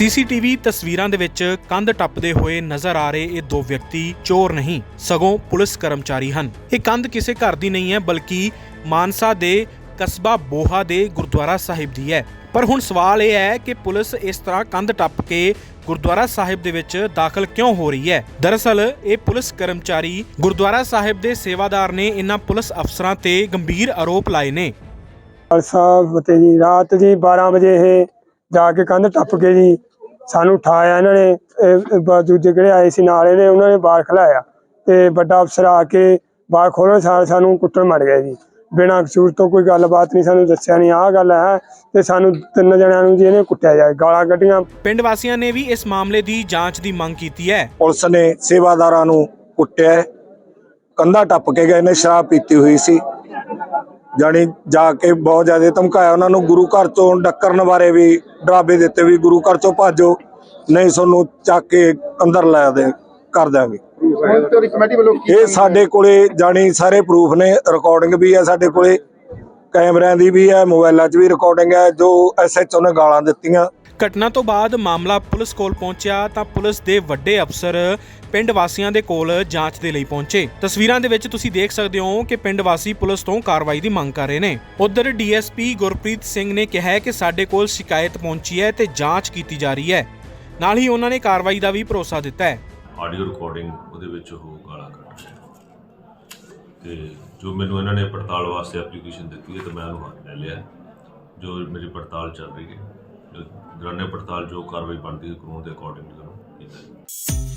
CCTV ਤਸਵੀਰਾਂ ਦੇ ਵਿੱਚ ਕੰਧ ਟੱਪਦੇ ਹੋਏ ਨਜ਼ਰ ਆ ਰਹੇ ਇਹ ਦੋ ਵਿਅਕਤੀ ਚੋਰ ਨਹੀਂ, ਸਗੋਂ ਪੁਲਿਸ ਕਰਮਚਾਰੀ ਹਨ। ਇਹ ਕੰਧ ਕਿਸੇ ਘਰ ਦੀ ਨਹੀਂ ਹੈ, ਬਲਕਿ ਮਾਨਸਾ ਦੇ ਕਸਬਾ ਬੋਹਾ ਦੇ ਗੁਰਦੁਆਰਾ ਸਾਹਿਬ ਦੀ ਹੈ। ਪਰ ਹੁਣ ਸਵਾਲ ਇਹ ਹੈ ਕਿ ਪੁਲਿਸ ਇਸ ਤਰ੍ਹਾਂ ਕੰਧ ਟੱਪ ਕੇ ਗੁਰਦੁਆਰਾ ਸਾਹਿਬ ਦੇ ਵਿੱਚ ਦਾਖਲ ਕਿਉਂ ਹੋ ਰਹੀ ਹੈ? ਦਰਅਸਲ, ਇਹ ਪੁਲਿਸ ਕਰਮਚਾਰੀ ਗੁਰਦੁਆਰਾ ਸਾਹਿਬ ਦੇ ਸੇਵਾਦਾਰ ਨੇ ਇਹਨਾਂ ਪੁਲਿਸ ਅਫਸਰਾਂ ਤੇ ਗੰਭੀਰ ਆਰੋਪ ਲਾਏ ਨੇ। ਖਾਲਸਾ ਜੀ, ਰਾਤ ਜੀ 12 ਵਜੇ ਇਹ ਜਾ ਕੇ ਕੰਧ ਟੱਪ ਕੇ ਜੀ ਸਾਨੂੰ ਉਠਾਇਆ ਇਹਨਾਂ ਨੇ ਇਹ- ਦੂਜੇ ਜਿਹੜੇ ਆਏ ਸੀ ਨਾਲ ਇਹਨੇ ਉਹਨਾਂ ਨੇ ਬਾਹਰ ਖਲਾਇਆ। ਤੇ ਵੱਡਾ ਅਫਸਰ ਆ ਕੇ ਬਾਹਰ ਖੋਲ੍ਹਣ ਸਾਰ ਸਾਨੂੰ ਕੁੱਟਣ ਮਰ ਗਿਆ ਜੀ। ਬਿਨਾਂ ਕਸੂਰ ਤੋਂ ਕੋਈ ਗੱਲਬਾਤ ਨਹੀਂ ਸਾਨੂੰ ਦੱਸਿਆ ਨਹੀਂ ਆਹ ਗੱਲ ਹੈ ਤੇ ਸਾਨੂੰ ਤਿੰਨ ਜਣਿਆਂ ਨੂੰ ਜੀ ਇਹਨੇ ਕੁੱਟਿਆ ਜਾਏ ਗਾਲਾਂ ਕੱਢੀਆਂ। ਪਿੰਡ ਵਾਸੀਆਂ ਨੇ ਵੀ ਇਸ ਮਾਮਲੇ ਦੀ ਜਾਂਚ ਦੀ ਮੰਗ ਕੀਤੀ ਹੈ। ਪੁਲਿਸ ਨੇ ਸੇਵਾਦਾਰਾਂ ਨੂੰ ਕੁੱਟਿਆ। ਕੰਧਾ ਟੱਪ ਕੇ ਗਏ ਨੇ ਸ਼ਰਾਬ ਪੀਤੀ ਹੋਈ ਸੀ। ਜਾਣੀ ਜਾ ਕੇ ਬਹੁਤ ਜ਼ਿਆਦਾ ਧਮਕਾਇਆ ਉਹਨਾਂ ਨੂੰ ਗੁਰੂ ਘਰ ਤੋਂ ਡੱਕਰਨ ਬਾਰੇ ਵੀ ਡਰਾਵੇ ਦਿੱਤੇ ਵੀ ਗੁਰੂ ਘਰ ਚੋਂ ਭਾਜੋ ਨਹੀਂ ਤੁਹਾਨੂੰ ਚੱਕ ਕੇ ਅੰਦਰ ਲੈ ਦੇ ਕਰ ਦਾਂਗੇ ਇਹ ਸਾਡੇ ਕੋਲੇ ਜਾਣੀ ਸਾਰੇ ਪ੍ਰੂਫ ਨੇ ਰਿਕਾਰਡਿੰਗ ਵੀ ਹੈ ਸਾਡੇ ਕੋਲੇ ਕੈਮਰਿਆਂ ਦੀ ਵੀ ਹੈ ਮੋਬਾਈਲਾਂ 'ਚ ਵੀ ਰਿਕਾਰਡਿੰਗ ਹੈ ਜੋ ਐਸਐਚਓ ਨੇ ਗਾਲਾਂ ਦਿੱਤੀਆਂ। ਘਟਨਾ ਤੋਂ ਬਾਅਦ ਮਾਮਲਾ ਪੁਲਿਸ ਕੋਲ ਪਹੁੰਚਿਆ ਤਾਂ ਪੁਲਿਸ ਦੇ ਵੱਡੇ ਅਫਸਰ ਪਿੰਡ ਵਾਸੀਆਂ ਦੇ ਕੋਲ ਜਾਂਚ ਦੇ ਲਈ ਪਹੁੰਚੇ। ਤਸਵੀਰਾਂ ਦੇ ਵਿੱਚ ਤੁਸੀਂ ਦੇਖ ਸਕਦੇ ਹੋ ਕਿ ਪਿੰਡ ਵਾਸੀ ਪੁਲਿਸ ਤੋਂ ਕਾਰਵਾਈ ਦੀ ਮੰਗ ਕਰ ਰਹੇ ਨੇ। ਉਧਰ ਡੀਐਸਪੀ ਗੁਰਪ੍ਰੀਤ ਸਿੰਘ ਨੇ ਕਿਹਾ ਹੈ ਕਿ ਸਾਡੇ ਕੋਲ ਸ਼ਿਕਾਇਤ ਪਹੁੰਚੀ ਹੈ ਤੇ ਜਾਂਚ ਕੀਤੀ ਜਾ ਰਹੀ ਹੈ। ਨਾਲ ਹੀ ਉਹਨਾਂ ਨੇ ਕਾਰਵਾਈ ਦਾ ਵੀ ਭਰੋਸਾ ਦਿੱਤਾ ਹੈ। ਆਡੀਓ ਰਿਕਾਰਡਿੰਗ ਉਹਦੇ ਵਿੱਚ ਉਹ ਗਾਲਾਂ ਕੱਢ ਰਿਹਾ ਤੇ ਜੋ ਮੈਨੂੰ ਇਹਨਾਂ ਨੇ ਪੜਤਾਲ ਵਾਸਤੇ ਐਪਲੀਕੇਸ਼ਨ ਦਿੱਤੀ ਹੈ ਤੇ ਮੈਂ ਉਹਨੂੰ ਹੱਥ ਲੈ ਲਿਆ ਜੋ ਮੇਰੀ ਪੜਤਾਲ ਚੱਲ ਰਹੀ ਹੈ। ਦੌਰਾਨੇ ਪੜਤਾਲ ਜੋ ਕਾਰਵਾਈ ਬਣਦੀ ਹੈ ਕਾਨੂੰਨ ਦੇ ਅਕੋਰਡਿੰਗ ਉਹਨੂੰ ਕੀਤਾ ਜਾਊ।